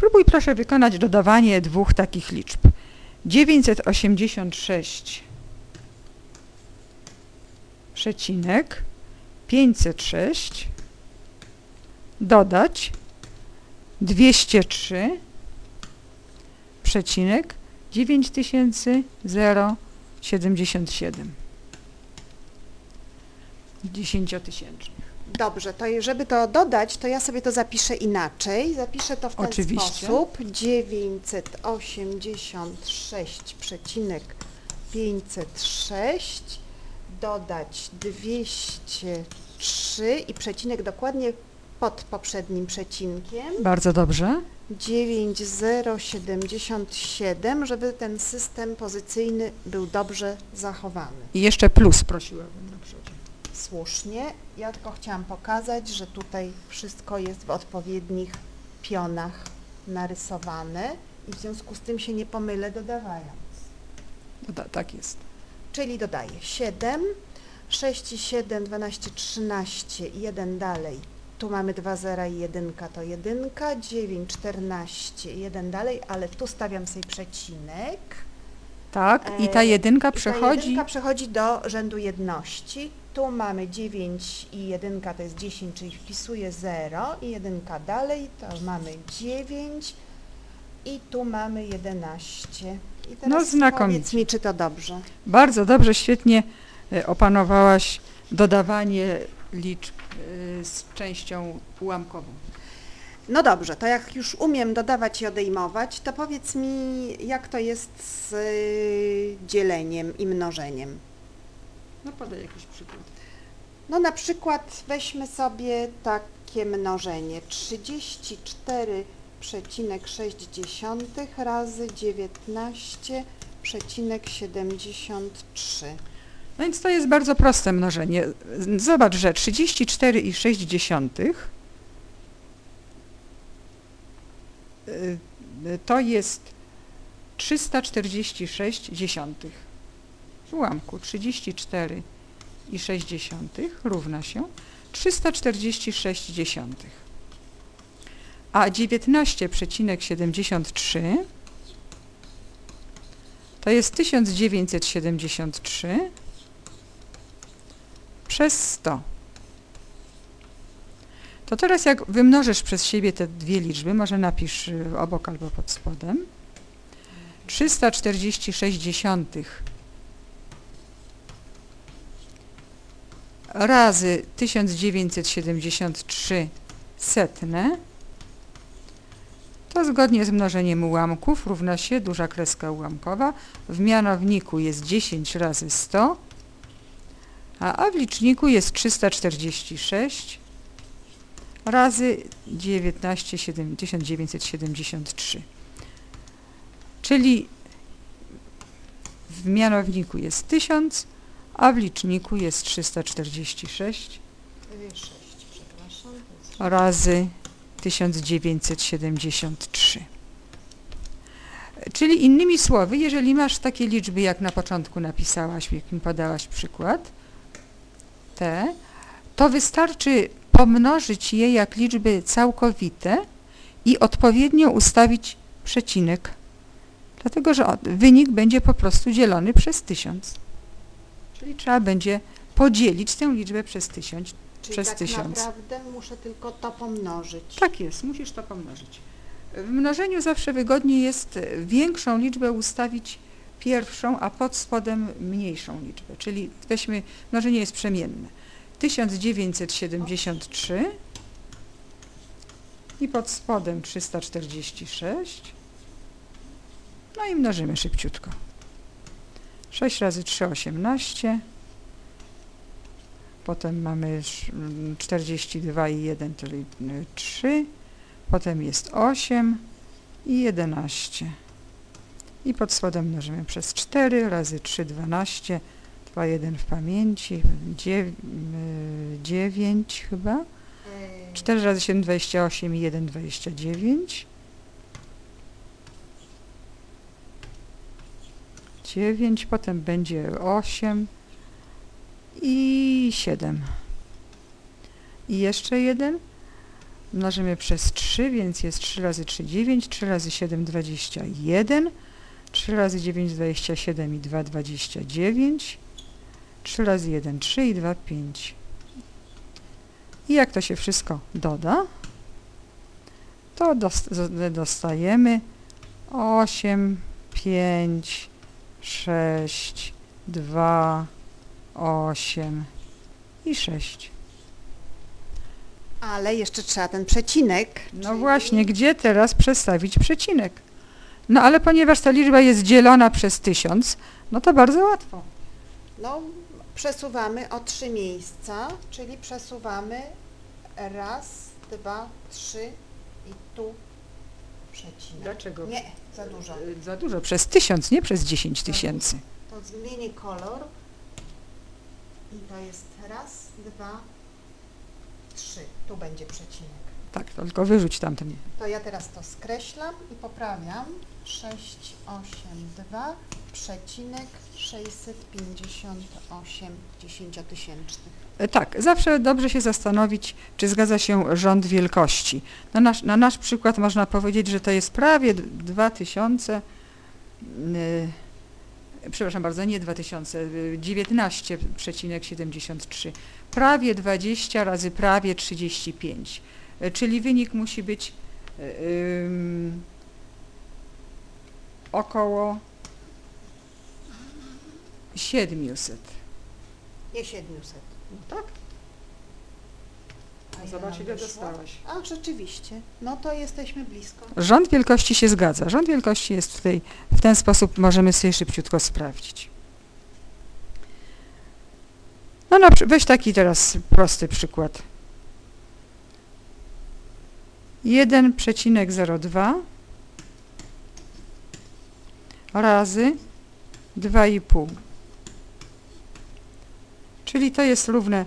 Spróbuj proszę wykonać dodawanie dwóch takich liczb. 986 przecinek 506 dodać 203 przecinek 9077 dziesięciotysięcznych. Dobrze, to żeby to dodać, to ja sobie to zapiszę inaczej. Zapiszę to w ten Oczywiście. sposób. 986,506 dodać 203 i przecinek dokładnie pod poprzednim przecinkiem. Bardzo dobrze. 9077, żeby ten system pozycyjny był dobrze zachowany. I jeszcze plus prosiłabym. Słusznie. Ja tylko chciałam pokazać, że tutaj wszystko jest w odpowiednich pionach narysowane i w związku z tym się nie pomylę dodawając. Doda, tak jest. Czyli dodaję 7, 6 i 7, 12, 13 i 1 dalej. Tu mamy 2 zera i 1 to 1, 9, 14 i 1 dalej, ale tu stawiam sobie przecinek. Tak, i ta E, jedynka I ta przechodzi. jedynka przechodzi do rzędu jedności. Tu mamy 9 i jedynka to jest 10, czyli wpisuję 0 i jedynka dalej, to mamy 9 i tu mamy 11. I teraz No, znakomicie. powiedz mi, czy to dobrze. Bardzo dobrze, świetnie e, opanowałaś dodawanie liczb e, z częścią ułamkową. No dobrze, to jak już umiem dodawać i odejmować, to powiedz mi, jak to jest z y, dzieleniem i mnożeniem. No podaj jakiś przykład. No na przykład weźmy sobie takie mnożenie 34,6 razy 19,73. No więc to jest bardzo proste mnożenie. Zobacz, że 34,6 y, to jest 346 dziesiątych. Ułamku 34,6 równa się 346 dziesiątych. A 19,73 to jest 1973 przez 100. To teraz jak wymnożysz przez siebie te dwie liczby, może napisz y, obok albo pod spodem, 346 razy 1973 setne, to zgodnie z mnożeniem ułamków równa się duża kreska ułamkowa. W mianowniku jest 10 razy 100, a, w liczniku jest 346 razy 19, 7, 1973. Czyli w mianowniku jest 1000, a w liczniku jest 346 6, przepraszam. razy 1973. Czyli innymi słowy, jeżeli masz takie liczby, jak na początku napisałaś, jak mi podałaś przykład, te, to wystarczy pomnożyć je jak liczby całkowite i odpowiednio ustawić przecinek, dlatego że wynik będzie po prostu dzielony przez 1000. Czyli trzeba będzie podzielić tę liczbę przez 1000. Czyli Przez tak 1000. naprawdę muszę tylko to pomnożyć. Tak jest, musisz to pomnożyć. W mnożeniu zawsze wygodniej jest większą liczbę ustawić pierwszą, a pod spodem mniejszą liczbę. Czyli weźmy, mnożenie jest przemienne. 1973 i pod spodem 346. No i mnożymy szybciutko. 6 razy 3, 18. Potem mamy sz- mm, 42 i 1, czyli y, 3. Potem jest 8 i 11. I pod spodem mnożymy przez 4 razy 3, 12. 2, 1 w pamięci. 9 chyba. E, 4 razy 7, 28 i 1, 29. 9, potem będzie 8 i 7. I jeszcze jeden. Mnożymy przez 3, więc jest 3 razy 3, 9, 3 razy 7, 21, 3 razy 9, 27 i 2, 29, 3 razy 1, 3 i 2, 5. I jak to się wszystko doda, to dostajemy 8, 5, 6, 2, 8 i 6. Ale jeszcze trzeba ten przecinek. No czyli- właśnie, gdzie teraz przestawić przecinek? No ale ponieważ ta liczba jest dzielona przez 1000, no to bardzo łatwo. No, przesuwamy o trzy miejsca, czyli przesuwamy raz, dwa, trzy i tu przecinek. Dlaczego? Nie, za dużo. Y, Za dużo, przez 1000, nie przez 10 tysięcy. To zmienię kolor. I to jest raz, dwa, trzy. Tu będzie przecinek. Tak, to tylko wyrzuć tamten. To ja teraz to skreślam i poprawiam. 6, 8, 2, przecinek 658 dziesięciotysięcznych. E, Tak, zawsze dobrze się zastanowić, czy zgadza się rząd wielkości. Na nasz, na nasz przykład można powiedzieć, że to jest prawie d- 2000, y, przepraszam bardzo, nie 2000, y, 19,73. Prawie 20 razy prawie 35. Y, Czyli wynik musi być y, ym, około 700. Nie 700. No tak? A Zobacz, ile wyszło? dostałaś. A, rzeczywiście. No to jesteśmy blisko. Rząd wielkości się zgadza. Rząd wielkości jest tej, w ten sposób, możemy sobie szybciutko sprawdzić. No na, przy- weź taki teraz prosty przykład. 1,02 razy 2,5. Czyli to jest równe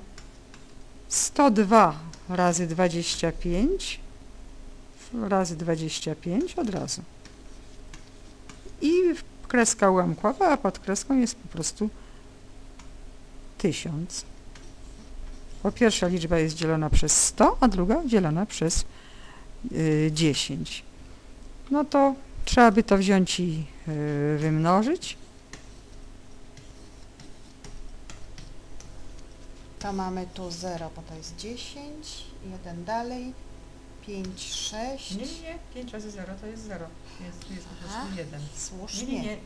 102 razy 25 razy 25 od razu. I kreska ułamkowa, a pod kreską jest po prostu 1000. Bo pierwsza liczba jest dzielona przez 100, a druga dzielona przez y, 10. No to trzeba by to wziąć i y, wymnożyć. To mamy tu 0, bo to jest 10. Jeden dalej. 5, 6. nie. 5 razy 0 to jest 0. Jest, jest po prostu Aha. 1. Słusznie.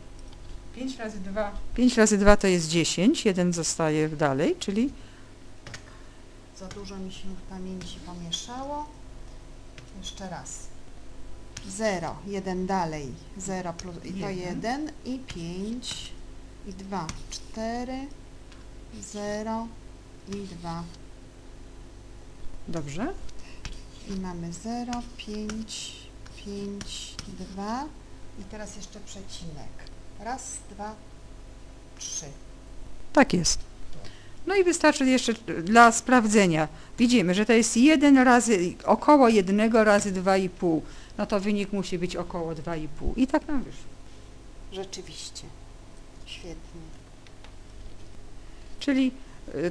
5 razy 2. 5 razy 2 to jest 10, jeden zostaje dalej, czyli Za dużo mi się w pamięci pomieszało. Jeszcze raz. 0, 1 dalej, 0 plus i to Jeden. 1 i 5 i 2, 4, 0 i 2 dobrze. i mamy 0, 5, 5, 2 i teraz jeszcze przecinek. Raz, dwa, trzy. Tak jest. No i wystarczy jeszcze dla sprawdzenia. Widzimy, że to jest 1 razy, około 1 razy 2,5. No to wynik musi być około 2,5. I tak nam wyszło. Rzeczywiście. Świetnie. Czyli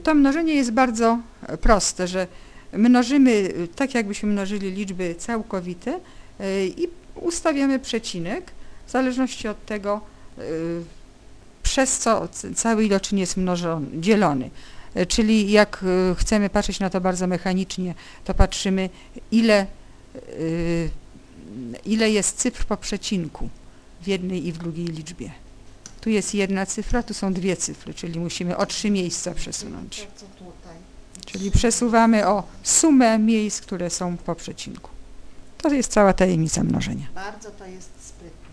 to mnożenie jest bardzo e, proste, że mnożymy y, tak, jakbyśmy mnożyli liczby całkowite y, i ustawiamy przecinek w zależności od tego, y, przez co cały iloczyn jest mnożony, dzielony. Y, Czyli jak y, chcemy patrzeć na to bardzo mechanicznie, to patrzymy ile, y, ile jest cyfr po przecinku w jednej i w drugiej liczbie. Tu jest jedna cyfra, tu są dwie cyfry, czyli musimy o trzy miejsca przesunąć. Czyli przesuwamy o sumę miejsc, które są po przecinku. To jest cała tajemnica mnożenia. Bardzo to jest sprytne.